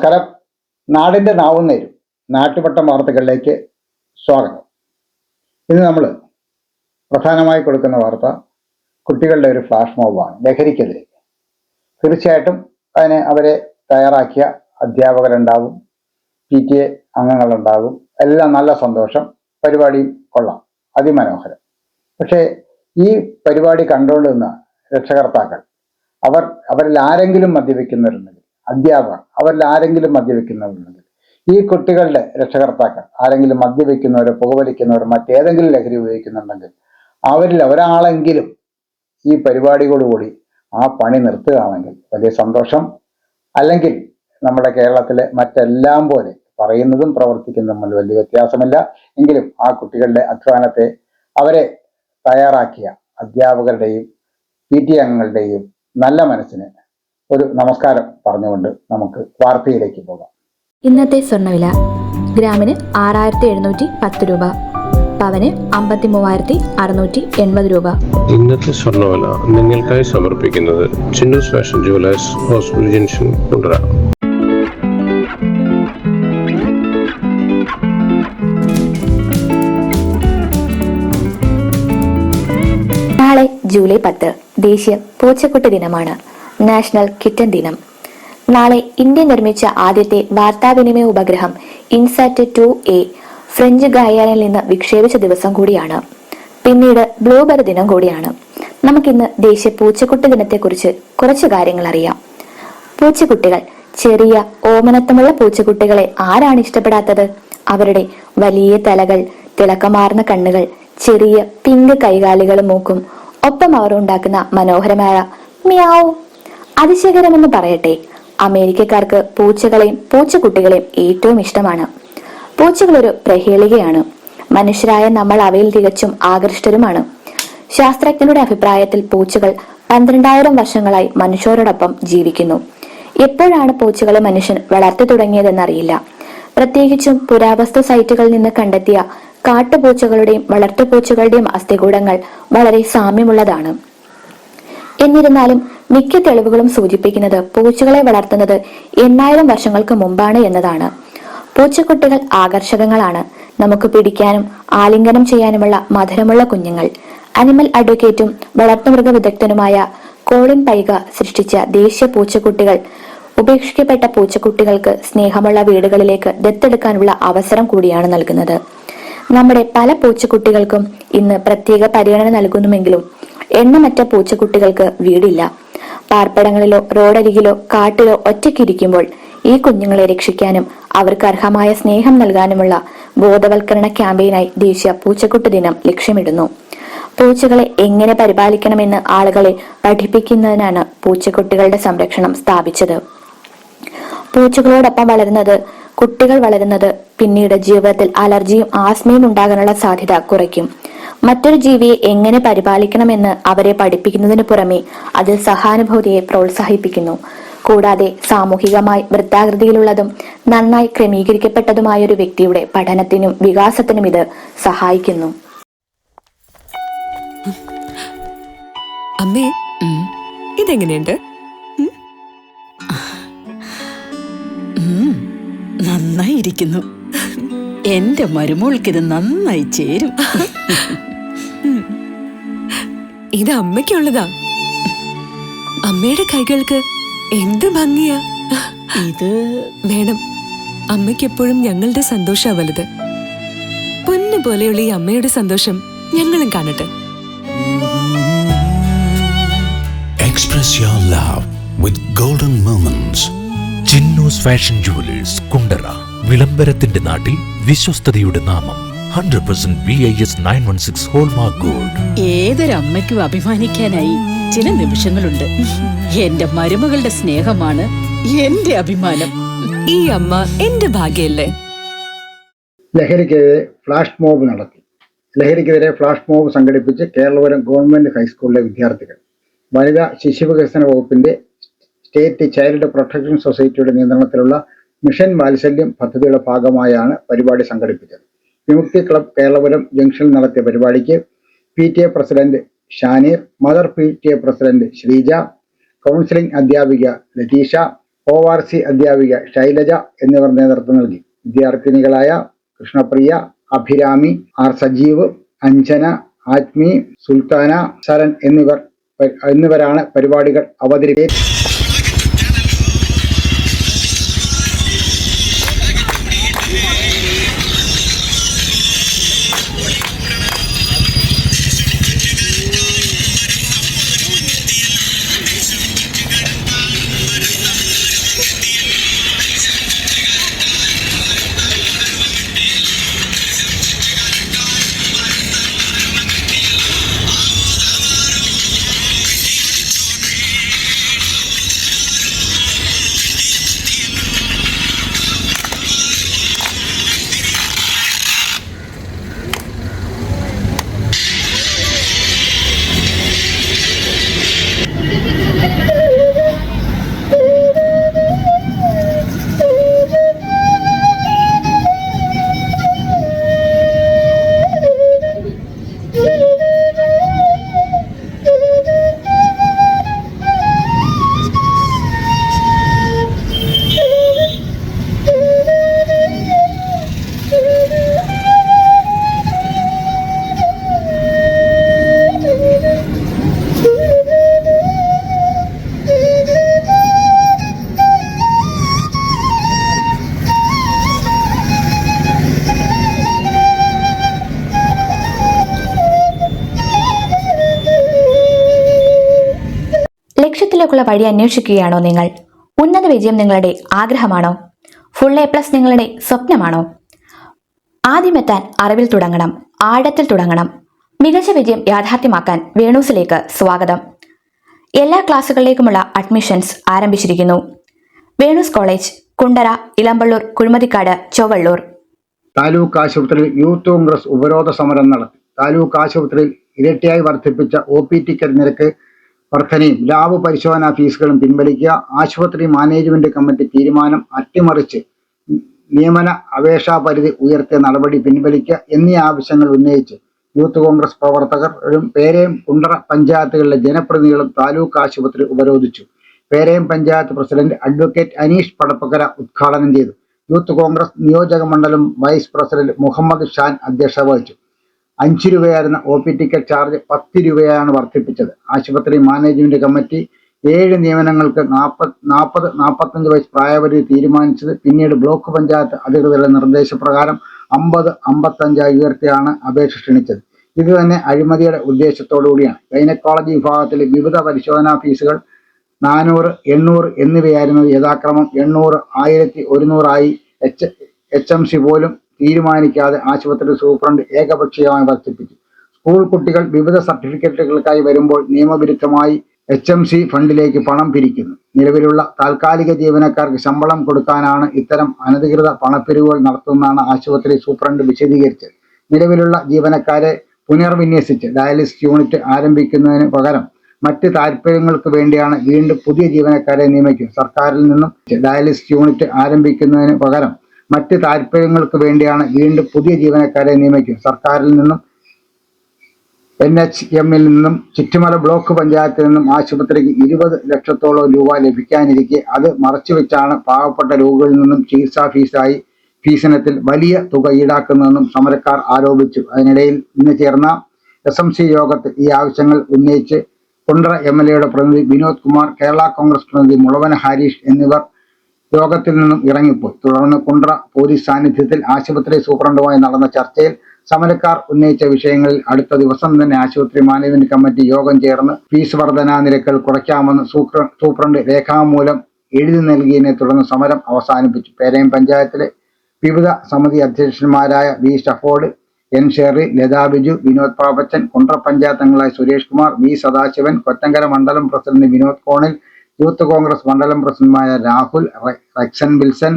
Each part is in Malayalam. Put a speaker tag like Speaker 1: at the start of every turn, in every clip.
Speaker 1: നമസ്കാരം. നാടിന്റെ നാവുന്നേരും നാട്ടുവട്ടം വാർത്തകളിലേക്ക് സ്വാഗതം. ഇന്ന് നമ്മൾ പ്രധാനമായി കൊടുക്കുന്ന വാർത്ത കുട്ടികളുടെ ഒരു ഫ്ലാഷ് മോബാണ് ലഹരിക്കെതിരെ. തീർച്ചയായിട്ടും അതിനെ അവരെ തയ്യാറാക്കിയ അധ്യാപകരുണ്ടാകും പി ടി എ അംഗങ്ങളുണ്ടാകും എല്ലാം നല്ല സന്തോഷം പരിപാടി കൊള്ളാം. അതിമനോഹരം. പക്ഷേ ഈ പരിപാടി കണ്ടുകൊണ്ടിരുന്ന രക്ഷകർത്താക്കൾ അവർ അവരിൽ ആരെങ്കിലും മദ്യപിക്കുന്നവരുണ്ടെങ്കിൽ അധ്യാപകർ അവരിൽ ആരെങ്കിലും മദ്യപിക്കുന്നവരുണ്ടെങ്കിൽ. ഈ കുട്ടികളുടെ രക്ഷകർത്താക്കൾ ആരെങ്കിലും മദ്യപിക്കുന്നവരോ പുകവലിക്കുന്നവരോ മറ്റേതെങ്കിലും ലഹരി ഉപയോഗിക്കുന്നുണ്ടെങ്കിൽ അവരിൽ ഒരാളെങ്കിലും ഈ പരിപാടിയോടുകൂടി ആ പണി നിർത്തുകയാണെങ്കിൽ വലിയ സന്തോഷം. അല്ലെങ്കിൽ നമ്മുടെ കേരളത്തിലെ മറ്റെല്ലാം പോലെ പറയുന്നതും പ്രവർത്തിക്കുന്നതും തമ്മിൽ വലിയ വ്യത്യാസമില്ല. എങ്കിലും ആ കുട്ടികളുടെ അധ്വാനത്തെ അവരെ തയ്യാറാക്കിയ അധ്യാപകരുടെയും പി ടി അംഗങ്ങളുടെയും നല്ല മനസ്സിന് ഒരു നമസ്കാരം പറഞ്ഞുകൊണ്ട് നമുക്ക് വാർത്തയിലേക്ക് പോകാം.
Speaker 2: ഇന്നത്തെ സ്വർണവില. ഗ്രാമിന് ആറായിരത്തി എഴുന്നൂറ്റി പത്ത് രൂപ. പവന് അമ്പത്തി മൂവായിരത്തി അറുന്നൂറ്റി എൺപത് രൂപ.
Speaker 3: ഇന്നത്തെ സ്വർണവില നിങ്ങൾക്കായി സമർപ്പിക്കുന്നത് Chinnoos fashion jewellers hospital junction Kundara.
Speaker 2: നാളെ ജൂലൈ പത്ത് ദേശീയ പൂച്ചക്കുട്ടി ദിനമാണ്. നാഷണൽ കിറ്റൻ ദിനം. നാളെ ഇന്ത്യ നിർമ്മിച്ച ആദ്യത്തെ വാർത്താവിനിമയ ഉപഗ്രഹം ഇൻസാറ്റ് ടു എ ഫ്രഞ്ച് ഗായാനിൽ നിന്ന് വിക്ഷേപിച്ച ദിവസം കൂടിയാണ്. പിന്നീട് ബ്ലൂബെറി ദിനം കൂടിയാണ്. നമുക്കിന്ന് ദേശീയ പൂച്ചക്കുട്ടി ദിനത്തെക്കുറിച്ച് കുറച്ച് കാര്യങ്ങൾ അറിയാം. പൂച്ചക്കുട്ടികൾ ചെറിയ ഓമനത്വമുള്ള പൂച്ചക്കുട്ടികളെ ആരാണ് ഇഷ്ടപ്പെടാത്തത്? അവരുടെ വലിയ തലകൾ തിളക്കമാർന്ന കണ്ണുകൾ ചെറിയ പിങ്ക് കൈകാലുകളും മൂക്കും ഒപ്പം അവർ ഉണ്ടാക്കുന്ന മനോഹരമായ മിയാവും. അതിശയകരമെന്ന് പറയട്ടെ. അമേരിക്കക്കാർക്ക് പൂച്ചകളെയും പൂച്ചക്കുട്ടികളെയും ഏറ്റവും ഇഷ്ടമാണ്. പൂച്ചകൾ ഒരു പ്രഹേളികയാണ്. മനുഷ്യരായ നമ്മൾ അവയിൽ തികച്ചും ആകൃഷ്ടരുമാണ്. ശാസ്ത്രജ്ഞരുടെ അഭിപ്രായത്തിൽ പൂച്ചകൾ പന്ത്രണ്ടായിരം വർഷങ്ങളായി മനുഷ്യരോടൊപ്പം ജീവിക്കുന്നു. എപ്പോഴാണ് പൂച്ചകളെ മനുഷ്യൻ വളർത്തി തുടങ്ങിയതെന്നറിയില്ല. പ്രത്യേകിച്ചും പുരാവസ്തു സൈറ്റുകളിൽ നിന്ന് കണ്ടെത്തിയ കാട്ടുപൂച്ചകളുടെയും വളർത്തുപൂച്ചകളുടെയും അസ്ഥികൂടങ്ങൾ വളരെ സാമ്യമുള്ളതാണ്. എന്നിരുന്നാലും മിക്ക തെളിവുകളും സൂചിപ്പിക്കുന്നത് പൂച്ചകളെ വളർത്തുന്നത് എണ്ണായിരം വർഷങ്ങൾക്ക് മുമ്പാണ് എന്നതാണ്. പൂച്ചക്കുട്ടികൾ ആകർഷകങ്ങളാണ്. നമുക്ക് പിടിക്കാനും ആലിംഗനം ചെയ്യാനുമുള്ള മധുരമുള്ള കുഞ്ഞുങ്ങൾ അനിമൽ അഡ്വക്കേറ്റും വളർത്തുമൃഗ വിദഗ്ധനുമായ കോളിൻ പൈക സൃഷ്ടിച്ച ദേശീയ പൂച്ചക്കുട്ടികൾ. ഉപേക്ഷിക്കപ്പെട്ട പൂച്ചക്കുട്ടികൾക്ക് സ്നേഹമുള്ള വീടുകളിലേക്ക് ദത്തെടുക്കാനുള്ള അവസരം കൂടിയാണ് നൽകുന്നത്. നമ്മുടെ പല പൂച്ചക്കുട്ടികൾക്കും ഇന്ന് പ്രത്യേക പരിഗണന നൽകുന്നുവെങ്കിലും എണ്ണമറ്റ പൂച്ചക്കുട്ടികൾക്ക് വീടില്ല. പാർപ്പിടങ്ങളിലോ റോഡരികിലോ കാട്ടിലോ ഒറ്റയ്ക്കിരിക്കുമ്പോൾ ഈ കുഞ്ഞുങ്ങളെ രക്ഷിക്കാനും അവർക്ക് അർഹമായ സ്നേഹം നൽകാനുമുള്ള ബോധവൽക്കരണ ക്യാമ്പയിനായി ദേശീയ പൂച്ചക്കുട്ടി ദിനം ലക്ഷ്യമിടുന്നു. പൂച്ചകളെ എങ്ങനെ പരിപാലിക്കണമെന്ന് ആളുകളെ പഠിപ്പിക്കുന്നതിനാണ് പൂച്ചക്കുട്ടികളുടെ സംരക്ഷണം സ്ഥാപിച്ചത്. പൂച്ചകളോടൊപ്പം വളരുന്നത് കുട്ടികൾ വളരുന്നത് പിന്നീട് ജീവിതത്തിൽ അലർജിയും ആസ്മയും ഉണ്ടാകാനുള്ള സാധ്യത കുറയ്ക്കും. മറ്റൊരു ജീവിയെ എങ്ങനെ പരിപാലിക്കണമെന്ന് അവരെ പഠിപ്പിക്കുന്നതിനു പുറമെ അതിൽ സഹാനുഭൂതിയെ പ്രോത്സാഹിപ്പിക്കുന്നു. കൂടാതെ സാമൂഹികമായി വൃത്താകൃതിയിലുള്ളതും നന്നായി ക്രമീകരിക്കപ്പെട്ടതുമായ ഒരു വ്യക്തിയുടെ പഠനത്തിനും വികാസത്തിനും ഇത് സഹായിക്കുന്നു.
Speaker 4: അമ്മേ ഇതെങ്ങനെയുണ്ട്?
Speaker 5: നന്നായിരിക്കുന്നു എന്റെ മരുമോൾക്കിത് നന്നായി ചേരും.
Speaker 4: ഇത് അമ്മയ്ക്കുള്ളതാ. അമ്മയുടെ കൈകൾക്ക് എന്ത് ഭംഗിയാ.
Speaker 5: ഇത്
Speaker 4: വേണം അമ്മയ്ക്ക് എപ്പോഴും ഞങ്ങളുടെ സന്തോഷാ വലുത്. പൊന്നു പോലെയുള്ള ഈ അമ്മയുടെ സന്തോഷം ഞങ്ങളും കാണട്ടെ.
Speaker 6: Express your love with golden moments.
Speaker 7: Chinnoos fashion jewellers Kundara വിളംബരത്തിന്റെ നാട്ടിൽ വിശ്വസ്തതയുടെ നാമം hundred percent B I S nine one six hallmark gold
Speaker 5: ഏതൊരമ്മയ്ക്കും അഭിമാനിക്കാനായി ചില നിമിഷങ്ങളുണ്ട്. എന്റെ മരുമകളുടെ സ്നേഹമാണ് എന്റെ അഭിമാനം.
Speaker 4: ഈ അമ്മ എന്റെ ഭാഗ്യല്ലേ?
Speaker 1: ലഹരിക്കെതിരെ ഫ്ലാഷ് മോബ് നടത്തി. ലഹരിക്കെതിരെ ഫ്ലാഷ് മോബ് സംഘടിപ്പിച്ച് കേരളപുരം ഗവൺമെന്റ് ഹൈസ്കൂളിലെ വിദ്യാർത്ഥികൾ. വനിതാ ശിശുവികസന വകുപ്പിന്റെ സ്റ്റേറ്റ് ചൈൽഡ് പ്രൊട്ടക്ഷൻ സൊസൈറ്റിയുടെ നിയന്ത്രണത്തിലുള്ള മിഷൻ വാത്സല്യം പദ്ധതിയുടെ ഭാഗമായാണ് പരിപാടി സംഘടിപ്പിച്ചത്. വിമുക്തി ക്ലബ് കേരളപുരം ജംഗ്ഷനിൽ നടത്തിയ പരിപാടിക്ക് P T A president Shaneer mother P T A president Sreeja counselling അധ്യാപിക ലതീഷ ഒ ആർ സി അധ്യാപിക ശൈലജ എന്നിവർ നേതൃത്വം നൽകി. വിദ്യാർത്ഥിനികളായ കൃഷ്ണപ്രിയ അഭിരാമി ആർ സജീവ് അഞ്ജന ആത്മി സുൽത്താന സരൺ എന്നിവർ എന്നിവരാണ് പരിപാടികൾ അവതരിപ്പിച്ചത്.
Speaker 2: ലക്ഷ്യത്തിലേക്കുള്ള വഴി അന്വേഷിക്കുകയാണോ നിങ്ങൾ? ഉന്നത വിജയം നിങ്ങളുടെ ആഗ്രഹമാണോ? ഫുൾ എ പ്ലസ് നിങ്ങളുടെ സ്വപ്നമാണോ? ആദ്യമെത്താൻ അറിവിൽ തുടങ്ങണം ആഴത്തിൽ തുടങ്ങണം. മികച്ച വിജയം യാഥാർത്ഥ്യമാക്കാൻ വേണൂസിലേക്ക് സ്വാഗതം. എല്ലാ ക്ലാസ്സുകളിലേക്കുമുള്ള അഡ്മിഷൻസ് ആരംഭിച്ചിരിക്കുന്നു. വേണൂസ് കോളേജ് കുണ്ടറ ഇളമ്പള്ളൂർ കുഴിമതിക്കാട് ചൊവ്വള്ളൂർ.
Speaker 1: താലൂക്ക് ആശുപത്രിയിൽ യൂത്ത് കോൺഗ്രസ് ഉപരോധ സമരം നടത്തി. താലൂക്ക് ആശുപത്രിയിൽ ഇരട്ടിയായി വർദ്ധിപ്പിച്ച ഒ പി ടിക്കറ്റ് നിരക്ക് വർധനയും ലാബ് പരിശോധനാ ഫീസുകളും പിൻവലിക്കുക. ആശുപത്രി മാനേജ്മെന്റ് കമ്മിറ്റി തീരുമാനം അട്ടിമറിച്ച് നിയമന അപേക്ഷാ പരിധി ഉയർത്തിയ നടപടി പിൻവലിക്കുക എന്നീ ആവശ്യങ്ങൾ ഉന്നയിച്ച് യൂത്ത് കോൺഗ്രസ് പ്രവർത്തകരും പേരയം കുണ്ടറ പഞ്ചായത്തുകളിലെ ജനപ്രതിനിധികളും താലൂക്ക് ആശുപത്രി ഉപരോധിച്ചു. പേരയം പഞ്ചായത്ത് പ്രസിഡന്റ് അഡ്വക്കേറ്റ് അനീഷ് പടപ്പക്കര ഉദ്ഘാടനം ചെയ്തു. യൂത്ത് കോൺഗ്രസ് നിയോജക മണ്ഡലം വൈസ് പ്രസിഡന്റ് മുഹമ്മദ് ഷാൻ അധ്യക്ഷത വഹിച്ചു. അഞ്ച് രൂപയായിരുന്ന ഒ പി ടിക്കറ്റ് ചാർജ് പത്ത് രൂപയാണ് വർദ്ധിപ്പിച്ചത്. ആശുപത്രി മാനേജ്മെന്റ് കമ്മിറ്റി ഏഴ് നിയമനങ്ങൾക്ക് നാൽപ്പത് നാൽപ്പത് നാൽപ്പത്തഞ്ച് വയസ്സ് പ്രായപരിധി തീരുമാനിച്ചത്. പിന്നീട് ബ്ലോക്ക് പഞ്ചായത്ത് അധികൃതരുടെ നിർദ്ദേശപ്രകാരം അമ്പത് അമ്പത്തഞ്ചായി ഉയർത്തിയാണ് അപേക്ഷ ക്ഷണിച്ചത്. ഇത് തന്നെ അഴിമതിയുടെ ഉദ്ദേശത്തോടുകൂടിയാണ് ഗൈനക്കോളജി വിഭാഗത്തിലെ വിവിധ പരിശോധനാ ഫീസുകൾ നാനൂറ് എണ്ണൂറ് എന്നിവയായിരുന്നത് യഥാക്രമം. എണ്ണൂറ് ആയിരത്തി ഒരുന്നൂറായി എച്ച് എച്ച് എം സി പോലും തീരുമാനിക്കാതെ ആശുപത്രി സൂപ്രണ്ട് ഏകപക്ഷീയമായി വർദ്ധിപ്പിച്ചു. സ്കൂൾ കുട്ടികൾ വിവിധ സർട്ടിഫിക്കറ്റുകൾക്കായി വരുമ്പോൾ നിയമവിരുദ്ധമായി എച്ച് എം സി ഫണ്ടിലേക്ക് പണം പിരിക്കുന്നു. നിലവിലുള്ള താൽക്കാലിക ജീവനക്കാർക്ക് ശമ്പളം കൊടുക്കാനാണ് ഇത്തരം അനധികൃത പണപ്പിരിവുകൾ നടത്തുന്നതാണ് ആശുപത്രി സൂപ്രണ്ട് വിശദീകരിച്ചത്. നിലവിലുള്ള ജീവനക്കാരെ പുനർവിന്യസിച്ച് ഡയാലിസിസ് യൂണിറ്റ് ആരംഭിക്കുന്നതിന് പകരം മറ്റ് താല്പര്യങ്ങൾക്ക് വേണ്ടിയാണ് വീണ്ടും പുതിയ ജീവനക്കാരെ നിയമിക്കുന്നത് സർക്കാരിൽ നിന്നും ഡയാലിസിസ് യൂണിറ്റ് ആരംഭിക്കുന്നതിന് പകരം മറ്റ് താല്പര്യങ്ങൾക്ക് വേണ്ടിയാണ് വീണ്ടും പുതിയ ജീവനക്കാരെ നിയമിക്കും. സർക്കാരിൽ നിന്നും എൻ എച്ച് എമ്മിൽ നിന്നും ചുറ്റുമല ബ്ലോക്ക് പഞ്ചായത്തിൽ നിന്നും ആശുപത്രിക്ക് ഇരുപത് ലക്ഷത്തോളം രൂപ ലഭിക്കാനിരിക്കെ അത് മറച്ചുവെച്ചാണ് പാവപ്പെട്ട രോഗികളിൽ നിന്നും ചികിത്സാ ഫീസായി ഫീസിനത്തിൽ വലിയ തുക ഈടാക്കുന്നതെന്നും സമരക്കാർ ആരോപിച്ചു. അതിനിടയിൽ ഇന്ന് ചേർന്ന എസ് എം സി യോഗത്തിൽ ഈ ആവശ്യങ്ങൾ ഉന്നയിച്ച് കുണ്ട്ര എം എൽ എയുടെ പ്രതിനിധി വിനോദ് കുമാർ കേരള കോൺഗ്രസ് പ്രതിനിധി മുളവൻ ഹാരീഷ് എന്നിവർ യോഗത്തിൽ നിന്നും ഇറങ്ങിപ്പോയി. തുടർന്ന് കുണ്ട്ര പോലീസ് സാന്നിധ്യത്തിൽ ആശുപത്രി സൂപ്രണ്ടുമായി നടന്ന ചർച്ചയിൽ സമരക്കാർ ഉന്നയിച്ച വിഷയങ്ങളിൽ അടുത്ത ദിവസം തന്നെ ആശുപത്രി മാനേജ്മെന്റ് കമ്മിറ്റി യോഗം ചേർന്ന് ഫീസ് വർധനാ നിരക്കുകൾ കുറയ്ക്കാമെന്ന് സൂപ്ര- സൂപ്രണ്ട് രേഖാമൂലം എഴുതി നൽകിയതിനെ തുടർന്ന് സമരം അവസാനിപ്പിച്ചു. പേരയം പഞ്ചായത്തിലെ വിവിധ സമിതി അധ്യക്ഷന്മാരായ വി ഷഫോർഡ് എൻ ഷെറി ലതാ ബിജു വിനോദ് പാപ്പച്ചൻ കുണ്ട്ര പഞ്ചായത്ത് അംഗങ്ങളായ സുരേഷ് കുമാർ വി സദാശിവൻ കൊറ്റങ്കര മണ്ഡലം പ്രസിഡന്റ് വിനോദ് കോണിൽ യൂത്ത് കോൺഗ്രസ് മണ്ഡലം പ്രസിഡന്റുമായ രാഹുൽ റക്ഷൻ വിൽസൺ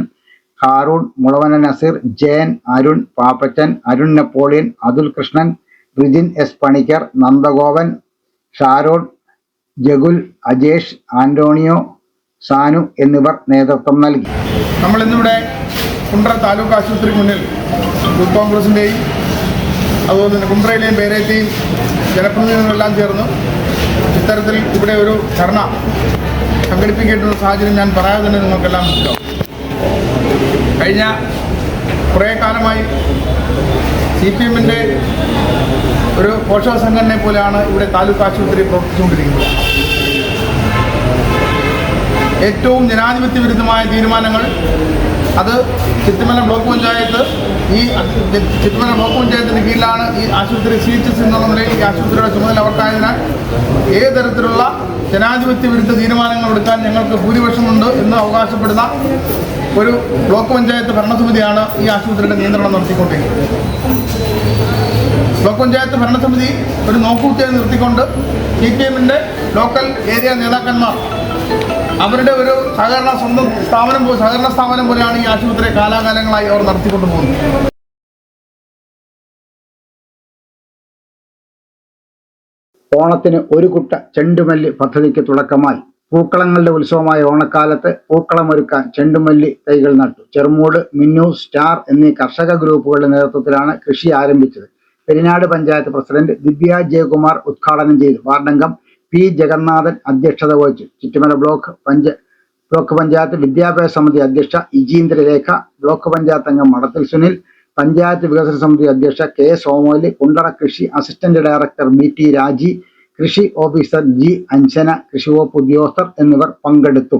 Speaker 1: ഹാറൂൺ മുളവന നസീർ ജയൻ അരുൺ പാപ്പച്ചൻ അരുൺ നെപ്പോളിയൻ അതുൽ കൃഷ്ണൻ റിജിൻ എസ് പണിക്കർ നന്ദഗോപൻ ഷാരോൺ ജഗുൽ അജേഷ് ആന്റോണിയോ സാനു എന്നിവർ നേതൃത്വം നൽകി.
Speaker 8: നമ്മൾ ഇന്നിവിടെ കുണ്ട്ര താലൂക്ക് ആശുപത്രി മുന്നിൽ യൂത്ത് കോൺഗ്രസിന്റെയും അതുപോലെ തന്നെ കുണ്ട്രയിലെയും പേരേത്തെയും ജനപ്രതിനിധികളെല്ലാം ചേർന്ന് ഇത്തരത്തിൽ ഇവിടെ ഒരു ധർണ സംഘടിപ്പിക്കേണ്ടുന്ന സാഹചര്യം ഞാൻ പറയാതെ തന്നെ നിങ്ങൾക്കെല്ലാം മനസ്സിലാവും കഴിഞ്ഞ കുറേ കാലമായി സി പി എമ്മിന്റെ ഒരു പോഷക സംഘടനയെ പോലെയാണ് ഇവിടെ താലൂക്ക് ആശുപത്രി പ്രവർത്തിച്ചുകൊണ്ടിരിക്കുന്നത്. ഏറ്റവും ജനാധിപത്യ വിരുദ്ധമായ തീരുമാനങ്ങൾ അത് ചിത്തമല ബ്ലോക്ക് പഞ്ചായത്ത് ഈ ചിത്തമല ബ്ലോക്ക് പഞ്ചായത്തിന് കീഴിലാണ് ഈ ആശുപത്രി സി എച്ച് എസ് എന്നുള്ള നിലയിൽ ഈ ആശുപത്രിയുടെ ചുമതല അവർക്കായതിനാൽ ഏത് തരത്തിലുള്ള ജനാധിപത്യ വിരുദ്ധ തീരുമാനങ്ങൾ എടുക്കാൻ ഞങ്ങൾക്ക് ഭൂരിപക്ഷമുണ്ട് എന്ന് അവകാശപ്പെടുന്ന ഒരു ബ്ലോക്ക് പഞ്ചായത്ത് ഭരണസമിതിയാണ് ഈ ആശുപത്രിയുടെ നിയന്ത്രണം നടത്തിക്കൊണ്ടിരിക്കുന്നത്. ബ്ലോക്ക് പഞ്ചായത്ത് ഭരണസമിതി ഒരു നോക്കൂത്തിയായി നിർത്തിക്കൊണ്ട് സി പി എമ്മിന്റെ ലോക്കൽ ഏരിയ നേതാക്കന്മാർ അവരുടെ ഒരു സഹകരണ സ്വന്തം സ്ഥാപനം സഹകരണ സ്ഥാപനം പോലെയാണ് ഈ ആശുപത്രി കാലാകാലങ്ങളായി അവർ നടത്തിക്കൊണ്ടു പോകുന്നത്
Speaker 1: ഓണത്തിന് ഒരു കുട്ട ചെണ്ടുമല്ലി പദ്ധതിക്ക് തുടക്കമായി. പൂക്കളങ്ങളുടെ ഉത്സവമായ ഓണക്കാലത്ത് പൂക്കളമൊരുക്കാൻ ചെണ്ടുമല്ലി തൈകൾ നട്ടു. ചെറുമൂട് മിന്നു സ്റ്റാർ എന്നീ കർഷക ഗ്രൂപ്പുകളുടെ നേതൃത്വത്തിലാണ് കൃഷി ആരംഭിച്ചത്. പെരിനാട് പഞ്ചായത്ത് പ്രസിഡന്റ് ദിവ്യ ജയകുമാർ ഉദ്ഘാടനം ചെയ്തു. വാർഡംഗം പി ജഗന്നാഥൻ അധ്യക്ഷത വഹിച്ചു. ചുറ്റുമല ബ്ലോക്ക് പഞ്ച ബ്ലോക്ക് പഞ്ചായത്ത് വിദ്യാഭ്യാസ സമിതി അധ്യക്ഷ ഇജീന്ദ്രരേഖ ബ്ലോക്ക് പഞ്ചായത്ത് അംഗം മടത്തിൽ സുനിൽ പഞ്ചായത്ത് വികസന സമിതി അധ്യക്ഷ കെ സോമോലി കുണ്ടറ കൃഷി അസിസ്റ്റന്റ് ഡയറക്ടർ ബി ടി രാജി കൃഷി ഓഫീസർ ജി അഞ്ജന കൃഷി വകുപ്പ് ഉദ്യോഗസ്ഥർ എന്നിവർ പങ്കെടുത്തു.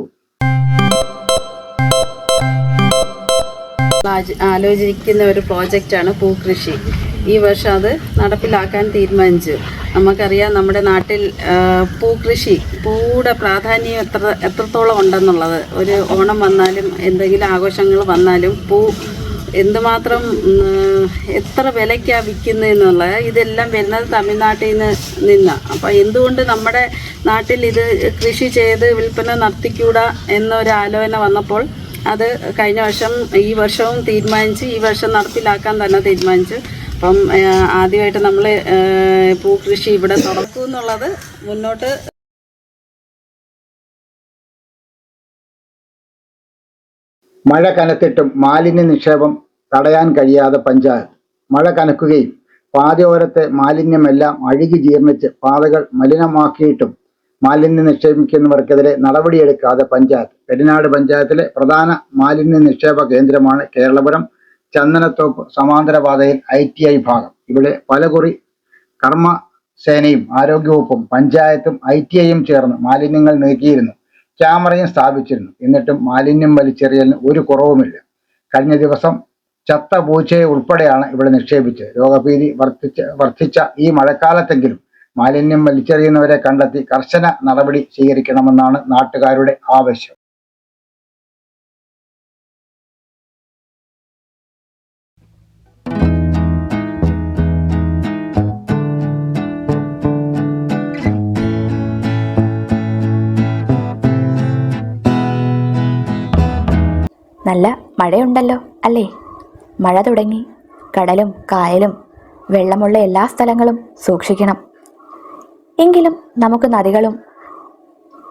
Speaker 9: ആലോചിക്കുന്ന ഒരു പ്രോജക്റ്റാണ് പൂക്കൃഷി. ഈ വർഷം അത് നടപ്പിലാക്കാൻ തീരുമാനിച്ചു. നമുക്കറിയാം നമ്മുടെ നാട്ടിൽ പൂക്കൃഷി പൂയുടെ പ്രാധാന്യം എത്ര എത്രത്തോളം ഉണ്ടെന്നുള്ളത്. ഒരു ഓണം വന്നാലും എന്തെങ്കിലും ആഘോഷങ്ങൾ വന്നാലും പൂ എന്തുമാത്രം എത്ര വിലയ്ക്കാണ് വിൽക്കുന്നതെന്നുള്ള ഇതെല്ലാം വരുന്നത് തമിഴ്നാട്ടിൽ നിന്ന് നിന്നാണ് അപ്പോൾ എന്തുകൊണ്ട് നമ്മുടെ നാട്ടിൽ ഇത് കൃഷി ചെയ്ത് വിൽപ്പന നടത്തിക്കൂടാ എന്നൊരു ആലോചന വന്നപ്പോൾ അത് കഴിഞ്ഞ വർഷം ഈ വർഷവും തീരുമാനിച്ച് ഈ വർഷം നടപ്പിലാക്കാൻ തന്നെ തീരുമാനിച്ചു. അപ്പം ആദ്യമായിട്ട് നമ്മൾ പൂക്കൃഷി ഇവിടെ തുടക്കും എന്നുള്ളത് മുന്നോട്ട്
Speaker 1: മഴ കനത്തിട്ടും മാലിന്യ നിക്ഷേപം തടയാൻ കഴിയാതെ പഞ്ചായത്ത്. മഴ കനക്കുകയും പാതയോരത്തെ മാലിന്യമെല്ലാം അഴുകി ജീർണിച്ച് പാതകൾ മലിനമാക്കിയിട്ടും മാലിന്യം നിക്ഷേപിക്കുന്നവർക്കെതിരെ നടപടിയെടുക്കാതെ പഞ്ചായത്ത്. പെരിനാട് പഞ്ചായത്തിലെ പ്രധാന മാലിന്യ നിക്ഷേപ കേന്ദ്രമാണ് കേരളപുരം. ചന്ദനത്തോപ്പ് സമാന്തര പാതയിൽ ഐ ടി ഐ ഭാഗം. ഇവിടെ പലകുറി കർമ്മ സേനയും ആരോഗ്യവകുപ്പും പഞ്ചായത്തും ഐ ടി ഐയും ചേർന്ന് മാലിന്യങ്ങൾ നീക്കിയിരുന്നു. ക്യാമറയും സ്ഥാപിച്ചിരുന്നു. എന്നിട്ടും മാലിന്യം വലിച്ചെറിയലിന് ഒരു കുറവുമില്ല. കഴിഞ്ഞ ദിവസം ചത്ത പൂച്ചയെ ഉൾപ്പെടെയാണ് ഇവിടെ നിക്ഷേപിച്ചത്. രോഗഭീതി വർദ്ധിച്ച വർദ്ധിച്ച ഈ മഴക്കാലത്തെങ്കിലും മാലിന്യം വലിച്ചെറിയുന്നവരെ കണ്ടെത്തി കർശന നടപടി സ്വീകരിക്കണമെന്നാണ് നാട്ടുകാരുടെ ആവശ്യം.
Speaker 2: നല്ല മഴയുണ്ടല്ലോ അല്ലേ? മഴ തുടങ്ങി. കടലും കായലും വെള്ളമുള്ള എല്ലാ സ്ഥലങ്ങളും സൂക്ഷിക്കണം. എങ്കിലും നമുക്ക് നദികളും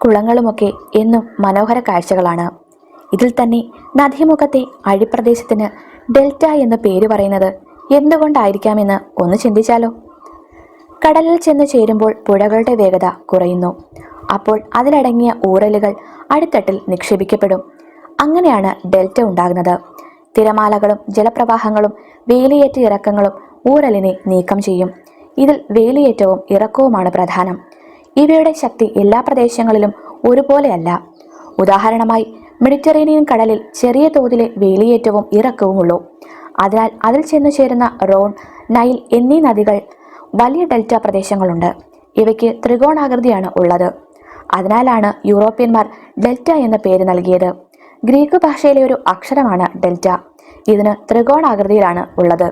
Speaker 2: കുളങ്ങളുമൊക്കെ എന്നും മനോഹര കാഴ്ചകളാണ്. ഇതിൽ തന്നെ നദീമുഖത്തെ അഴിപ്രദേശത്തിന് ഡെൽറ്റ എന്ന് പേര് പറയുന്നത് എന്തുകൊണ്ടായിരിക്കാമെന്ന് ഒന്ന് ചിന്തിച്ചാലോ? കടലിൽ ചെന്ന് ചേരുമ്പോൾ പുഴകളുടെ വേഗത കുറയുന്നു. അപ്പോൾ അതിലടങ്ങിയ ഊറലുകൾ അടിത്തട്ടിൽ നിക്ഷേപിക്കപ്പെടും. അങ്ങനെയാണ് ഡെൽറ്റ ഉണ്ടാകുന്നത്. തിരമാലകളും ജലപ്രവാഹങ്ങളും വേലിയേറ്റ ഇറക്കങ്ങളും ഊറലിനെ നീക്കം ചെയ്യും. ഇതിൽ വേലിയേറ്റവും ഇറക്കവുമാണ് പ്രധാനം. ഇവയുടെ ശക്തി എല്ലാ പ്രദേശങ്ങളിലും ഒരുപോലെയല്ല. ഉദാഹരണമായി മെഡിറ്ററേനിയൻ കടലിൽ ചെറിയ തോതിലെ വേലിയേറ്റവും ഇറക്കവും ഉള്ളൂ. അതിനാൽ അതിൽ ചെന്നു ചേരുന്ന റോൺ നൈൽ എന്നീ നദികൾ വലിയ ഡെൽറ്റ പ്രദേശങ്ങളുണ്ട്. ഇവയ്ക്ക് ത്രികോണാകൃതിയാണ് ഉള്ളത്. അതിനാലാണ് യൂറോപ്യന്മാർ ഡെൽറ്റ എന്ന പേര് നൽകിയത്. ഗ്രീക്ക് ഭാഷയിലെ ഒരു അക്ഷരമാണ് ഡെൽറ്റ. ഇതിന് ത്രികോണാകൃതിയിലാണ് ഉള്ളത്.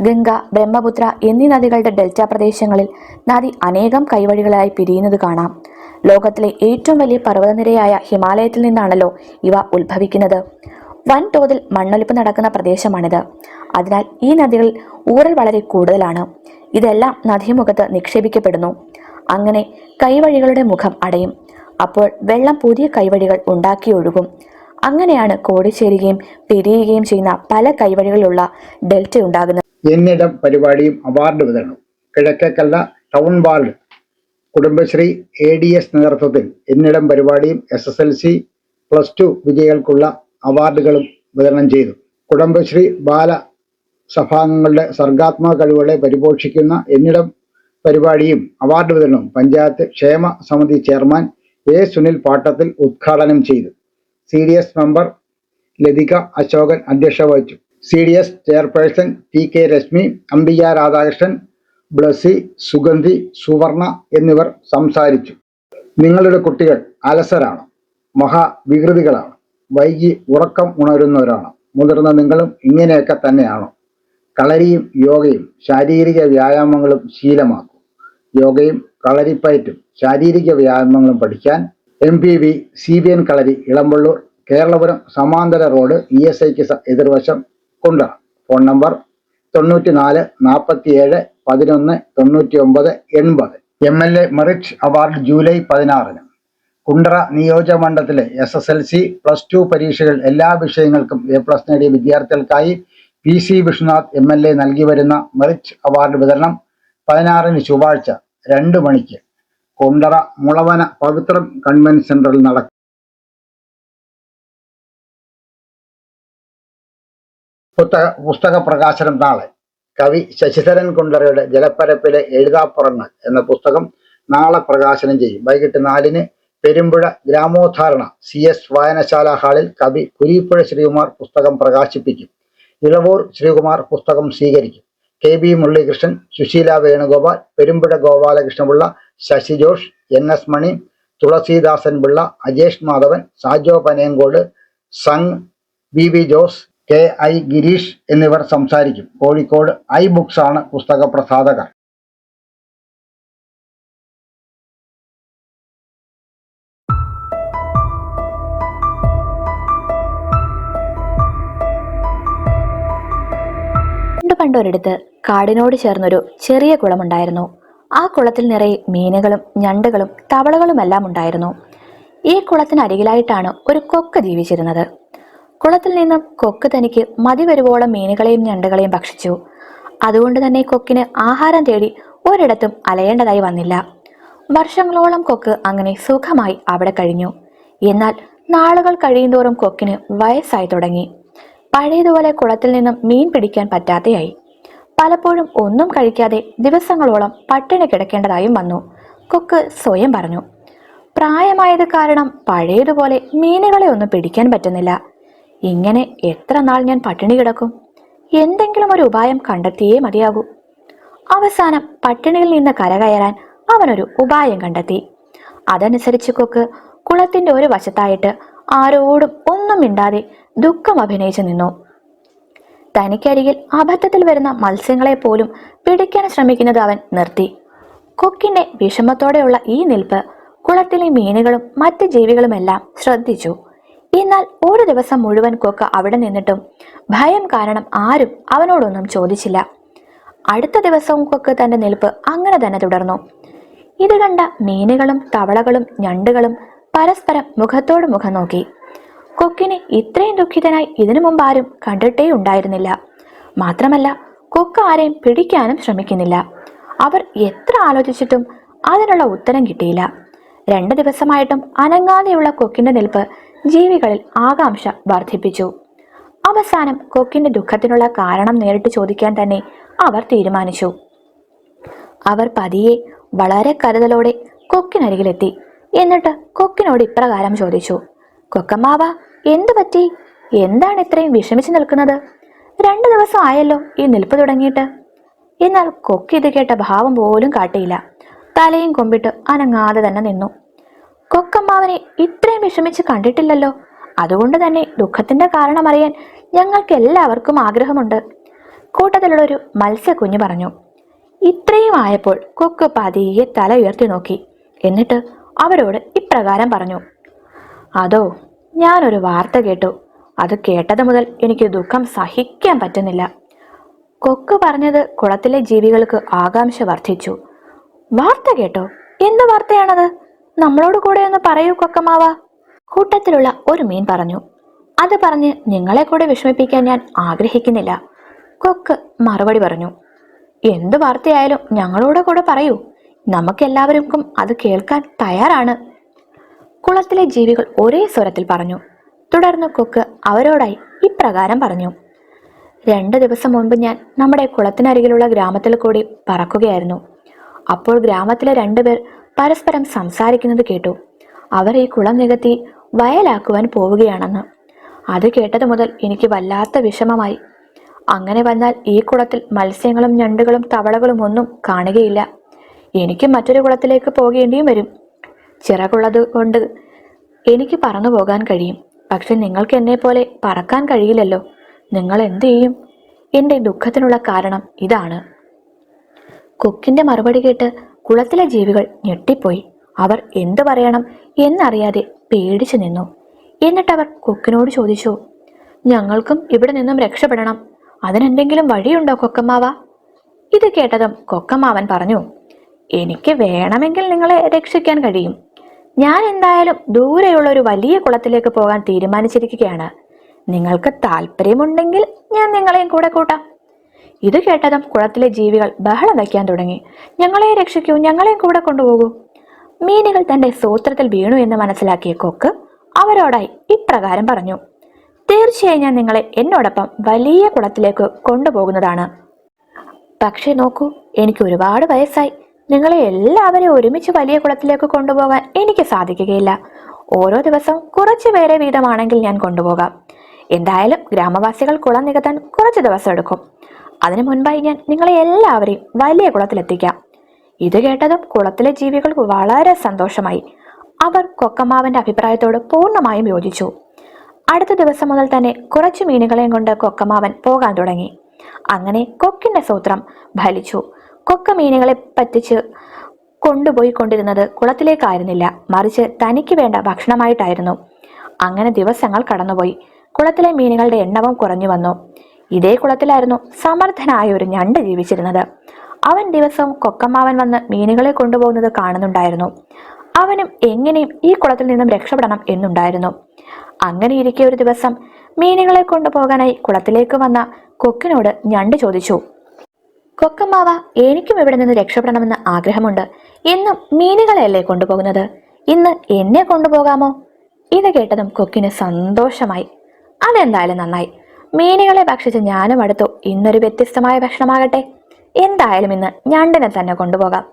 Speaker 2: ഗംഗ ബ്രഹ്മപുത്ര എന്നീ നദികളുടെ ഡെൽറ്റ പ്രദേശങ്ങളിൽ നദി അനേകം കൈവഴികളായി പിരിയുന്നത് കാണാം. ലോകത്തിലെ ഏറ്റവും വലിയ പർവതനിരയായ ഹിമാലയത്തിൽ നിന്നാണല്ലോ ഇവ ഉത്ഭവിക്കുന്നത്. വൻതോതിൽ മണ്ണൊലിപ്പ് നടക്കുന്ന പ്രദേശമാണിത്. അതിനാൽ ഈ നദികളിൽ ഊറൽ വളരെ കൂടുതലാണ്. ഇതെല്ലാം നദീമുഖത്ത് നിക്ഷേപിക്കപ്പെടുന്നു. അങ്ങനെ കൈവഴികളുടെ മുഖം അടയും. അപ്പോൾ വെള്ളം പുതിയ കൈവഴികൾ ഉണ്ടാക്കി ഒഴുകും. അങ്ങനെയാണ് കോടിച്ചേരുകയും പിരിയുകയും ചെയ്യുന്ന പല കൈവഴികളുള്ള ഡെൽറ്റ ഉണ്ടാകുന്നത്.
Speaker 1: എന്നിടം പരിപാടിയും അവാർഡ് വിതരണം. Kizhakkekalla town ward. Kudumbashree A D S നേതൃത്വത്തിൽ എന്നിടം പരിപാടിയും S S L C plus two വിജയികൾക്കുള്ള അവാർഡുകളും വിതരണം ചെയ്തു. കുടുംബശ്രീ ബാല സഭാംഗങ്ങളുടെ സർഗാത്മക കഴിവുകളെ പരിപോഷിക്കുന്ന എന്നിടം പരിപാടിയും അവാർഡ് വിതരണവും പഞ്ചായത്ത് ക്ഷേമ സമിതി ചെയർമാൻ എ സുനിൽ പാട്ടത്തിൽ ഉദ്ഘാടനം ചെയ്തു. C D S member Lathika Ashokan അധ്യക്ഷത വഹിച്ചു. C D S chairperson T K Reshmi Ambika Radhakrishnan Blessy Sugandhi Suvarna എന്നിവർ സംസാരിച്ചു. നിങ്ങളുടെ കുട്ടികൾ അലസരാണ് മഹാവികൃതികളാണ് വൈകി ഉറക്കം ഉണരുന്നവരാണ് മുതിർന്ന നിങ്ങളും ഇങ്ങനെയൊക്കെ തന്നെയാണോ. കളരിയും യോഗയും ശാരീരിക വ്യായാമങ്ങളും ശീലമാക്കും. യോഗയും കളരിപ്പയറ്റും ശാരീരിക വ്യായാമങ്ങളും പഠിക്കാൻ M P V C B N kalari Elampalloor Keralapuram സമാന്തര റോഡ് ഇ എസ് ഐക്ക് എതിർവശം കുണ്ടറ ഫോൺ നമ്പർ തൊണ്ണൂറ്റി നാല് നാൽപ്പത്തി ഏഴ് പതിനൊന്ന് തൊണ്ണൂറ്റി ഒമ്പത് എൺപത്. M L A merit award July പതിനാറിന്. കുണ്ടറ നിയോജക മണ്ഡലത്തിലെ S S L C plus two പരീക്ഷകൾ എല്ലാ വിഷയങ്ങൾക്കും എ പ്ലസ് നേടിയ വിദ്യാർത്ഥികൾക്കായി P C Vishnunath M L A നൽകി വരുന്ന മെറിറ്റ് അവാർഡ് വിതരണം പതിനാറിന് ചൊവ്വാഴ്ച രണ്ട് മണിക്ക്. കുണ്ടറ മുളവന പവിത്രം കൺവെൻഷൻ സെന്ററിൽ നടക്കും പുസ്തക പുസ്തക പ്രകാശനം നാളെ. കവി ശശിധരൻ കുണ്ടറയുടെ ജലപ്പരപ്പിലെ എഴുതാപ്പുറങ്ങൾ എന്ന പുസ്തകം നാളെ പ്രകാശനം ചെയ്യും. വൈകിട്ട് നാലിന് പെരുമ്പുഴ ഗ്രാമോദ്ധാരണ സി എസ് വായനശാല ഹാളിൽ കവി കുരീപ്പുഴ ശ്രീകുമാർ പുസ്തകം പ്രകാശിപ്പിക്കും. ഇളവൂർ ശ്രീകുമാർ പുസ്തകം സ്വീകരിക്കും. K B Muralikrishnan Susheela Venugopal Perumpuzha Gopalakrishnapillai Sasi Josh N S Mani Thulaseedasan Pillai Ajesh Madhavan Sajo Panayankode Sangh B V Jose K I Gireesh എന്നിവർ സംസാരിക്കും. കോഴിക്കോട് ഐ ബുക്സ് ആണ് പുസ്തക പ്രസാധകർ.
Speaker 2: പണ്ട് പണ്ടൊരിടത്ത് കാടിനോട് ചേർന്നൊരു ചെറിയ കുളമുണ്ടായിരുന്നു. ആ കുളത്തിൽ നിറയെ മീനുകളും ഞണ്ടുകളും തവളകളുമെല്ലാം ഉണ്ടായിരുന്നു. ഈ കുളത്തിനരികിലായിട്ടാണ് ഒരു കൊക്ക് ജീവിച്ചിരുന്നത്. കുളത്തിൽ നിന്നും കൊക്ക് തനിക്ക് മതി വരുവോളം മീനുകളെയും ഞണ്ടുകളെയും ഭക്ഷിച്ചു. അതുകൊണ്ട് തന്നെ കൊക്കിന് ആഹാരം തേടി ഒരിടത്തും അലയേണ്ടതായി വന്നില്ല. വർഷങ്ങളോളം കൊക്ക് അങ്ങനെ സുഖമായി അവിടെ കഴിഞ്ഞു. എന്നാൽ നാളുകൾ കഴിയുന്തോറും കൊക്കിന് വയസ്സായി തുടങ്ങി. പഴയതുപോലെ കുളത്തിൽ നിന്നും മീൻ പിടിക്കാൻ പറ്റാതെയായി പലപ്പോഴും ഒന്നും കഴിക്കാതെ ദിവസങ്ങളോളം പട്ടിണി കിടക്കേണ്ടതായും വന്നു. കൊക്ക് സ്വയം പറഞ്ഞു. പ്രായമായത് കാരണം പഴയതുപോലെ മീനുകളെ ഒന്നും പിടിക്കാൻ പറ്റുന്നില്ല. ഇങ്ങനെ എത്ര നാൾ ഞാൻ പട്ടിണി കിടക്കും? എന്തെങ്കിലും ഒരു ഉപായം കണ്ടെത്തിയേ മതിയാകൂ. അവസാനം പട്ടിണിയിൽ നിന്ന് കരകയറാൻ അവനൊരു ഉപായം കണ്ടെത്തി. അതനുസരിച്ച് കൊക്ക് കുളത്തിന്റെ ഒരു വശത്തായിട്ട് ആരോടും ഒന്നും മിണ്ടാതെ ദുഃഖം അഭിനയിച്ചു നിന്നു. തനിക്കരികിൽ അബദ്ധത്തിൽ വരുന്ന മത്സ്യങ്ങളെ പോലും പിടിക്കാൻ ശ്രമിക്കുന്നത് അവൻ നിർത്തി. കൊക്കിന്റെ വിഷമത്തോടെയുള്ള ഈ നിൽപ്പ് കുളത്തിലെ മീനുകളും മറ്റ് ജീവികളുമെല്ലാം ശ്രദ്ധിച്ചു. എന്നാൽ ഒരു ദിവസം മുഴുവൻ കൊക്ക് അവിടെ നിന്നിട്ടും ഭയം കാരണം ആരും അവനോടൊന്നും ചോദിച്ചില്ല. അടുത്ത ദിവസവും കൊക്ക് തന്റെ നിൽപ്പ് അങ്ങനെ തന്നെ തുടർന്നു. ഇത് കണ്ട മീനുകളും തവളകളും ഞണ്ടുകളും പരസ്പരം മുഖത്തോട് മുഖം നോക്കി. കൊക്കിനെ ഇത്രയും ദുഃഖിതനായി ഇതിനു മുമ്പ് ആരും കണ്ടിട്ടേ ഉണ്ടായിരുന്നില്ല. മാത്രമല്ല കൊക്ക് ആരെയും പിടിക്കാനും ശ്രമിക്കുന്നില്ല. അവർ എത്ര ആലോചിച്ചിട്ടും അതിനുള്ള ഉത്തരം കിട്ടിയില്ല. രണ്ട് ദിവസമായിട്ടും അനങ്ങാതെയുള്ള കൊക്കിന്റെ നിൽപ്പ് ജീവികളിൽ ആകാംക്ഷ വർദ്ധിപ്പിച്ചു. അവസാനം കൊക്കിന്റെ ദുഃഖത്തിനുള്ള കാരണം നേരിട്ട് ചോദിക്കാൻ തന്നെ അവർ തീരുമാനിച്ചു. അവർ പതിയെ വളരെ കരുതലോടെ കൊക്കിനരികിലെത്തി. എന്നിട്ട് കൊക്കിനോട് ഇപ്രകാരം ചോദിച്ചു. കൊക്കമ്മാവ എന്തു പറ്റി? എന്താണ് ഇത്രയും വിഷമിച്ചു നിൽക്കുന്നത്? രണ്ടു ദിവസം ആയല്ലോ ഈ നിൽപ്പ് തുടങ്ങിയിട്ട്. എന്നാൽ കൊക്ക് ഇത് കേട്ട ഭാവം പോലും കാട്ടിയില്ല. തലയും കൊമ്പിട്ട് അനങ്ങാതെ തന്നെ നിന്നു. കൊക്കമ്മാവനെ ഇത്രയും വിഷമിച്ച് കണ്ടിട്ടില്ലല്ലോ. അതുകൊണ്ട് തന്നെ ദുഃഖത്തിന്റെ കാരണം അറിയാൻ ഞങ്ങൾക്ക് എല്ലാവർക്കും ആഗ്രഹമുണ്ട്. കൂട്ടത്തിലുള്ള ഒരു മത്സ്യക്കുഞ്ഞ് പറഞ്ഞു. ഇത്രയും ആയപ്പോൾ കൊക്ക് പതിയെ തല ഉയർത്തി നോക്കി. എന്നിട്ട് അവരോട് ഇപ്രകാരം പറഞ്ഞു. അതോ ഞാനൊരു വാർത്ത കേട്ടു. അത് കേട്ടത് മുതൽ എനിക്ക് ദുഃഖം സഹിക്കാൻ പറ്റുന്നില്ല. കൊക്ക് പറഞ്ഞത് കുളത്തിലെ ജീവികൾക്ക് ആകാംക്ഷ വർദ്ധിച്ചു. വാർത്ത കേട്ടോ? എന്ത് വാർത്തയാണത്? നമ്മളോട് കൂടെ ഒന്ന് പറയൂ കൊക്കമാവ. കൂട്ടത്തിലുള്ള ഒരു മീൻ പറഞ്ഞു. അത് പറഞ്ഞ് നിങ്ങളെ കൂടെ വിഷമിപ്പിക്കാൻ ഞാൻ ആഗ്രഹിക്കുന്നില്ല. കൊക്ക് മറുപടി പറഞ്ഞു. എന്ത് വാർത്തയായാലും ഞങ്ങളോട് കൂടെ പറയൂ. നമുക്കെല്ലാവർക്കും അത് കേൾക്കാൻ തയ്യാറാണ്. കുളത്തിലെ ജീവികൾ ഒരേ സ്വരത്തിൽ പറഞ്ഞു. തുടർന്ന് കൊക്ക് അവരോടായി ഇപ്രകാരം പറഞ്ഞു. രണ്ട് ദിവസം മുൻപ് ഞാൻ നമ്മുടെ കുളത്തിനരികിലുള്ള ഗ്രാമത്തിൽ കൂടി പറക്കുകയായിരുന്നു. അപ്പോൾ ഗ്രാമത്തിലെ രണ്ടുപേർ പരസ്പരം സംസാരിക്കുന്നത് കേട്ടു. അവർ ഈ കുളം നികത്തി വയലാക്കുവാൻ പോവുകയാണെന്ന്. അത് കേട്ടത് മുതൽ എനിക്ക് വല്ലാത്ത വിഷമമായി. അങ്ങനെ വന്നാൽ ഈ കുളത്തിൽ മത്സ്യങ്ങളും ഞണ്ടുകളും തവളകളും ഒന്നും കാണുകയില്ല. എനിക്ക് മറ്റൊരു കുളത്തിലേക്ക് പോകേണ്ടിയും വരും. ചിറകുള്ളത് കൊണ്ട് എനിക്ക് പറന്നു പോകാൻ കഴിയും. പക്ഷെ നിങ്ങൾക്ക് പോലെ പറക്കാൻ കഴിയില്ലല്ലോ. നിങ്ങൾ എന്തു ചെയ്യും? എന്റെ ദുഃഖത്തിനുള്ള കാരണം ഇതാണ്. കൊക്കിന്റെ മറുപടി കേട്ട് കുളത്തിലെ ജീവികൾ ഞെട്ടിപ്പോയി. അവർ എന്തു പറയണം എന്നറിയാതെ പേടിച്ചു നിന്നു. എന്നിട്ട് അവർ കൊക്കിനോട് ചോദിച്ചു ഞങ്ങൾക്കും ഇവിടെ നിന്നും രക്ഷപ്പെടണം. അതിനെന്തെങ്കിലും വഴിയുണ്ടോ കൊക്കമ്മാവ? ഇത് കേട്ടതും കൊക്കമ്മാവൻ പറഞ്ഞു എനിക്ക് വേണമെങ്കിൽ നിങ്ങളെ രക്ഷിക്കാൻ കഴിയും. ഞാൻ എന്തായാലും ദൂരെയുള്ള ഒരു വലിയ കുളത്തിലേക്ക് പോകാൻ തീരുമാനിച്ചിരിക്കുകയാണ്. നിങ്ങൾക്ക് താല്പര്യമുണ്ടെങ്കിൽ ഞാൻ നിങ്ങളെയും കൂടെ കൂട്ടാം. ഇത് കേട്ടതും കുളത്തിലെ ജീവികൾ ബഹളം വയ്ക്കാൻ തുടങ്ങി. ഞങ്ങളെ രക്ഷിക്കൂ ഞങ്ങളെയും കൂടെ കൊണ്ടുപോകൂ. മീനുകൾ തന്റെ സൂത്രത്തിൽ വീണു എന്ന് മനസ്സിലാക്കിയ കൊക്ക് അവരോടായി ഇപ്രകാരം പറഞ്ഞു തീർച്ചയായും ഞാൻ നിങ്ങളെ എന്നോടൊപ്പം വലിയ കുളത്തിലേക്ക് കൊണ്ടുപോകുന്നതാണ്. പക്ഷേ നോക്കൂ എനിക്ക് ഒരുപാട് വയസ്സായി. നിങ്ങളെ എല്ലാവരെയും ഒരുമിച്ച് വലിയ കുളത്തിലേക്ക് കൊണ്ടുപോകാൻ എനിക്ക് സാധിക്കുകയില്ല. ഓരോ ദിവസം കുറച്ച് പേരെ വീതമാണെങ്കിൽ ഞാൻ കൊണ്ടുപോകാം. എന്തായാലും ഗ്രാമവാസികൾ കുളം നികത്താൻ കുറച്ച് ദിവസം എടുക്കും. അതിനു മുൻപായി ഞാൻ നിങ്ങളെ എല്ലാവരെയും വലിയ കുളത്തിലെത്തിക്കാം. ഇത് കേട്ടതും കുളത്തിലെ ജീവികൾ വളരെ സന്തോഷമായി. അവർ കൊക്കമാവന്റെ അഭിപ്രായത്തോട് പൂർണമായും യോജിച്ചു. അടുത്ത ദിവസം മുതൽ തന്നെ കുറച്ച് മീനുകളെയും കൊണ്ട് കൊക്കമാവൻ പോകാൻ തുടങ്ങി. അങ്ങനെ കൊക്കിന്റെ സൂത്രം ഫലിച്ചു. കൊക്ക മീനുകളെ പറ്റിച്ച് കൊണ്ടുപോയി കൊണ്ടിരുന്നത് കുളത്തിലേക്കായിരുന്നില്ല. മറിച്ച് തനിക്ക് വേണ്ട ഭക്ഷണമായിട്ടായിരുന്നു. അങ്ങനെ ദിവസങ്ങൾ കടന്നുപോയി. കുളത്തിലെ മീനുകളുടെ എണ്ണവും കുറഞ്ഞു വന്നു. ഇതേ കുളത്തിലായിരുന്നു സമർത്ഥനായ ഒരു ഞണ്ട് ജീവിച്ചിരുന്നത്. അവൻ ദിവസവും കൊക്കമാവൻ വന്ന് മീനുകളെ കൊണ്ടുപോകുന്നത് കാണുന്നുണ്ടായിരുന്നു. അവനും എങ്ങനെയും ഈ കുളത്തിൽ നിന്നും രക്ഷപ്പെടണം എന്നുണ്ടായിരുന്നു. അങ്ങനെ ഇരിക്കെ ഒരു ദിവസം മീനുകളെ കൊണ്ടുപോകാനായി കുളത്തിലേക്ക് വന്ന കൊക്കിനോട് ഞണ്ട് ചോദിച്ചു. കൊക്കമ്മാവ എനിക്കും ഇവിടെ നിന്ന് രക്ഷപ്പെടണമെന്ന് ആഗ്രഹമുണ്ട്. എന്നും മീനുകളെയല്ലേ കൊണ്ടുപോകുന്നത്? ഇന്ന് എന്നെ കൊണ്ടുപോകാമോ? ഇത് കേട്ടതും കൊക്കിന് സന്തോഷമായി. അതെന്തായാലും നന്നായി. മീനുകളെ ഭക്ഷിച്ച് ഞാനും അടുത്തു ഇന്നൊരു വ്യത്യസ്തമായ ഭക്ഷണമാകട്ടെ. എന്തായാലും ഇന്ന് ഞണ്ടിനെ തന്നെ കൊണ്ടുപോകാം.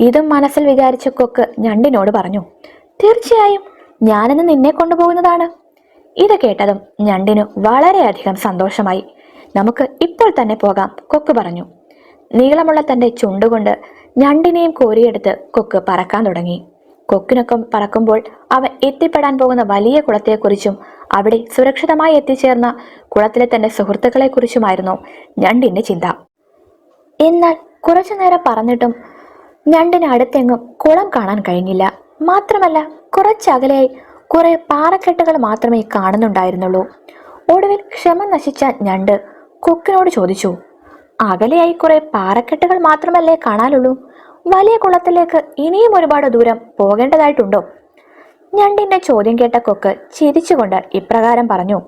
Speaker 2: ഇതും മനസ്സിൽ വിചാരിച്ച കൊക്ക് ഞണ്ടിനോട് പറഞ്ഞു തീർച്ചയായും ഞാനിന്ന് നിന്നെ കൊണ്ടുപോകുന്നതാണ്. ഇത് കേട്ടതും ഞണ്ടിനു വളരെയധികം സന്തോഷമായി. നമുക്ക് ഇപ്പോൾ തന്നെ പോകാം കൊക്ക് പറഞ്ഞു. നീളമുള്ള തന്റെ ചുണ്ടുകൊണ്ട് ഞണ്ടിനെയും കോരിയെടുത്ത് കൊക്ക് പറക്കാൻ തുടങ്ങി. കൊക്കിനൊപ്പം പറക്കുമ്പോൾ അവൻ എത്തിപ്പെടാൻ പോകുന്ന വലിയ കുളത്തെക്കുറിച്ചും അവിടെ സുരക്ഷിതമായി എത്തിച്ചേർന്ന കുളത്തിലെ തന്റെ സുഹൃത്തുക്കളെക്കുറിച്ചുമായിരുന്നു ഞണ്ടിന്റെ ചിന്ത. എന്നാൽ കുറച്ചു നേരം പറഞ്ഞിട്ടും ഞണ്ടിന് അടുത്തെങ്ങും കുളം കാണാൻ കഴിഞ്ഞില്ല. മാത്രമല്ല കുറച്ചകലെയായി കുറെ പാറക്കെട്ടുകൾ മാത്രമേ കാണുന്നുണ്ടായിരുന്നുള്ളൂ. ഒടുവിൽ ക്ഷമ നശിച്ച ഞണ്ട് കൊക്കിനോട് ചോദിച്ചു അകലെയായി കുറെ പാറക്കെട്ടുകൾ മാത്രമല്ലേ കാണാനുള്ളൂ? വലിയ കുളത്തിലേക്ക് ഇനിയും ഒരുപാട് ദൂരം പോകേണ്ടതായിട്ടുണ്ടോ? ഞണ്ടിന്റെ ചോദ്യം കേട്ട കൊക്ക് ചിരിച്ചുകൊണ്ട് ഇപ്രകാരം പറഞ്ഞു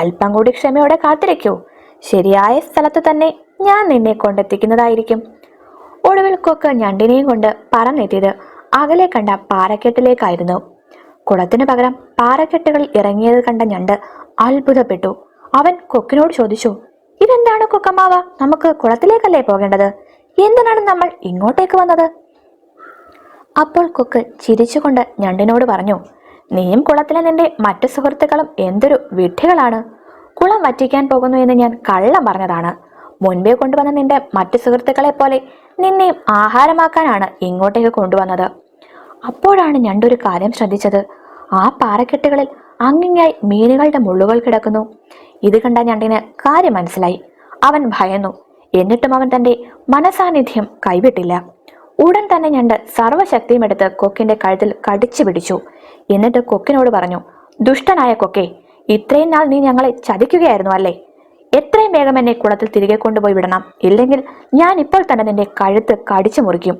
Speaker 2: അല്പം കൂടി ക്ഷമയോടെ കാത്തിരിക്കൂ. ശരിയായ സ്ഥലത്ത് തന്നെ ഞാൻ നിന്നെ കൊണ്ടെത്തിക്കുന്നതായിരിക്കും. ഒടുവിൽ കൊക്ക് ഞണ്ടിനെയും കൊണ്ട് പറന്നെത്തിയത് അകലെ കണ്ട പാറക്കെട്ടിലേക്കായിരുന്നു. കുളത്തിനു പകരം പാറക്കെട്ടുകളിൽ ഇറങ്ങിയത് കണ്ട ഞണ്ട് അത്ഭുതപ്പെട്ടു. അവൻ കൊക്കിനോട് ചോദിച്ചു ഇതെന്താണ് കൊക്കമാവ നമുക്ക് കുളത്തിലേക്കല്ലേ പോകേണ്ടത്? എന്തിനാണ് നമ്മൾ ഇങ്ങോട്ടേക്ക് വന്നത്? അപ്പോൾ കൊക്ക് ചിരിച്ചുകൊണ്ട് ഞണ്ടിനോട് പറഞ്ഞു നീയും കുളത്തിലെ നിന്റെ മറ്റു സുഹൃത്തുക്കളും എന്തൊരു വിഡ്ഢികളാണ്. കുളം വറ്റിക്കാൻ പോകുന്നു എന്ന് ഞാൻ കള്ളം പറഞ്ഞതാണ്. മുൻപേ കൊണ്ടുവന്ന നിന്റെ മറ്റു സുഹൃത്തുക്കളെ പോലെ നിന്നെയും ആഹാരമാക്കാനാണ് ഇങ്ങോട്ടേക്ക് കൊണ്ടുവന്നത്. അപ്പോഴാണ് ഞണ്ടൊരു കാര്യം ശ്രദ്ധിച്ചത്. ആ പാറക്കെട്ടുകളിൽ അങ്ങിങ്ങായി മീനുകളുടെ മുള്ളുകൾ കിടക്കുന്നു. ഇത് കണ്ട ഞണ്ടിന് കാര്യം മനസ്സിലായി. അവൻ ഭയന്നു. എന്നിട്ടും അവൻ തന്റെ മനസാന്നിധ്യം കൈവിട്ടില്ല. ഉടൻ തന്നെ ഞണ്ട് സർവശക്തിയും എടുത്ത് കൊക്കിന്റെ കഴുത്തിൽ കടിച്ചു പിടിച്ചു. എന്നിട്ട് കൊക്കിനോട് പറഞ്ഞു ദുഷ്ടനായ കൊക്കെ ഇത്രയും നാൾ നീ ഞങ്ങളെ ചതിക്കുകയായിരുന്നു അല്ലേ? എത്രയും വേഗം എന്നെ കുളത്തിൽ തിരികെ കൊണ്ടുപോയി വിടണം. ഇല്ലെങ്കിൽ ഞാൻ ഇപ്പോൾ തന്നെ നിന്റെ കഴുത്ത് കടിച്ചു മുറിക്കും.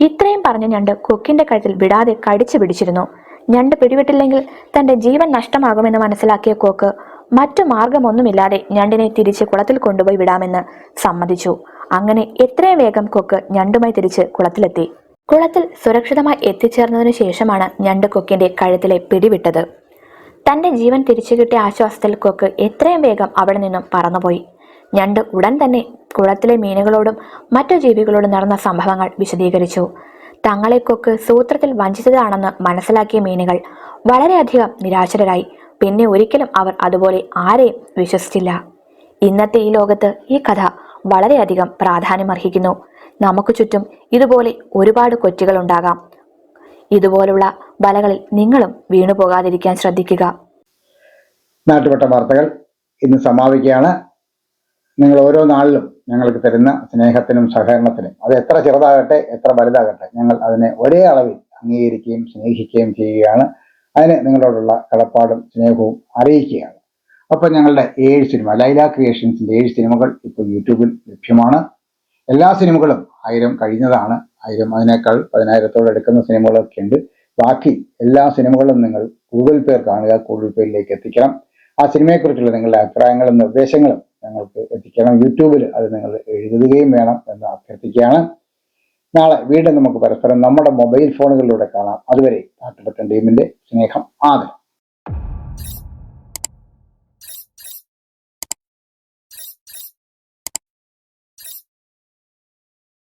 Speaker 2: ഇത്രയും പറഞ്ഞ ഞണ്ട് കൊക്കിന്റെ കഴുത്തിൽ വിടാതെ കടിച്ചു പിടിച്ചിരുന്നു. ഞണ്ട് പിടിവിട്ടില്ലെങ്കിൽ തന്റെ ജീവൻ നഷ്ടമാകുമെന്ന് മനസ്സിലാക്കിയ കോക്ക് മറ്റു മാർഗമൊന്നുമില്ലാതെ ഞണ്ടിനെ തിരിച്ച് കുളത്തിൽ കൊണ്ടുപോയി വിടാമെന്ന് സമ്മതിച്ചു. അങ്ങനെ എത്രയും വേഗം കൊക്ക് ഞണ്ടുമായി തിരിച്ച് കുളത്തിലെത്തി. കുളത്തിൽ സുരക്ഷിതമായി എത്തിച്ചേർന്നതിനു ശേഷമാണ് ഞണ്ട് കൊക്കിന്റെ കഴുത്തിലെ പിടിവിട്ടത്. തന്റെ ജീവൻ തിരിച്ചു കിട്ടിയ ആശ്വാസത്തിൽ കൊക്ക് എത്രയും വേഗം അവിടെ നിന്നും പറന്നുപോയി. ഞണ്ട് ഉടൻ തന്നെ കുളത്തിലെ മീനുകളോടും മറ്റു ജീവികളോടും നടന്ന സംഭവങ്ങൾ വിശദീകരിച്ചു. തങ്ങളെ കൊക്ക് സൂത്രത്തിൽ വഞ്ചിച്ചതാണെന്ന് മനസ്സിലാക്കിയ മീനുകൾ വളരെയധികം നിരാശരായി. പിന്നെ ഒരിക്കലും അവർ അതുപോലെ ആരെയും വിശ്വസിച്ചില്ല. ഇന്നത്തെ ഈ ലോകത്ത് ഈ കഥ വളരെയധികം പ്രാധാന്യമർഹിക്കുന്നു. നമുക്ക് ചുറ്റും ഇതുപോലെ ഒരുപാട് കൊച്ചുകൾ ഉണ്ടാകാം. ഇതുപോലുള്ള വലകളിൽ നിങ്ങളും വീണു പോകാതിരിക്കാൻ ശ്രദ്ധിക്കുക.
Speaker 1: നാട്ടുപെട്ട വാർത്തകൾ ഇന്ന് സമാപിക്കുകയാണ്. നിങ്ങൾ ഓരോ നാളിലും ഞങ്ങൾക്ക് തരുന്ന സ്നേഹത്തിനും സഹകരണത്തിനും. അത് എത്ര ചെറുതാകട്ടെ എത്ര വലുതാകട്ടെ ഞങ്ങൾ അതിനെ ഒരേ അളവിൽ അംഗീകരിക്കുകയും സ്നേഹിക്കുകയും ചെയ്യുകയാണ്. അതിന് നിങ്ങളോടുള്ള കടപ്പാടും സ്നേഹവും അറിയിക്കുകയാണ്. അപ്പോൾ ഞങ്ങളുടെ ഏഴ് സിനിമ ലൈല ക്രിയേഷൻസിന്റെ ഏഴ് സിനിമകൾ ഇപ്പോൾ യൂട്യൂബിൽ ലഭ്യമാണ്. എല്ലാ സിനിമകളും ആയിരം കഴിഞ്ഞതാണ്. ആയിരം അതിനേക്കാൾ പതിനായിരത്തോടെ എടുക്കുന്ന സിനിമകളൊക്കെ ഉണ്ട്. ബാക്കി എല്ലാ സിനിമകളും നിങ്ങൾ ഗൂഗിൾ പേർ കാണുക ഗൂഗിൾ പേയിലേക്ക് എത്തിക്കണം. ആ സിനിമയെക്കുറിച്ചുള്ള നിങ്ങളുടെ അഭിപ്രായങ്ങളും നിർദ്ദേശങ്ങളും ഞങ്ങൾക്ക് എത്തിക്കണം. യൂട്യൂബിൽ അത് നിങ്ങൾ എഴുതുകയും വേണം എന്ന് അഭ്യർത്ഥിക്കുകയാണ്. നാളെ വീണ്ടും നമുക്ക് പരസ്പരം നമ്മുടെ മൊബൈൽ ഫോണുകളിലൂടെ കാണാം. അതുവരെ നാട്ടുപറ്റൻ ടീമിന്റെ സ്നേഹം ആദരം.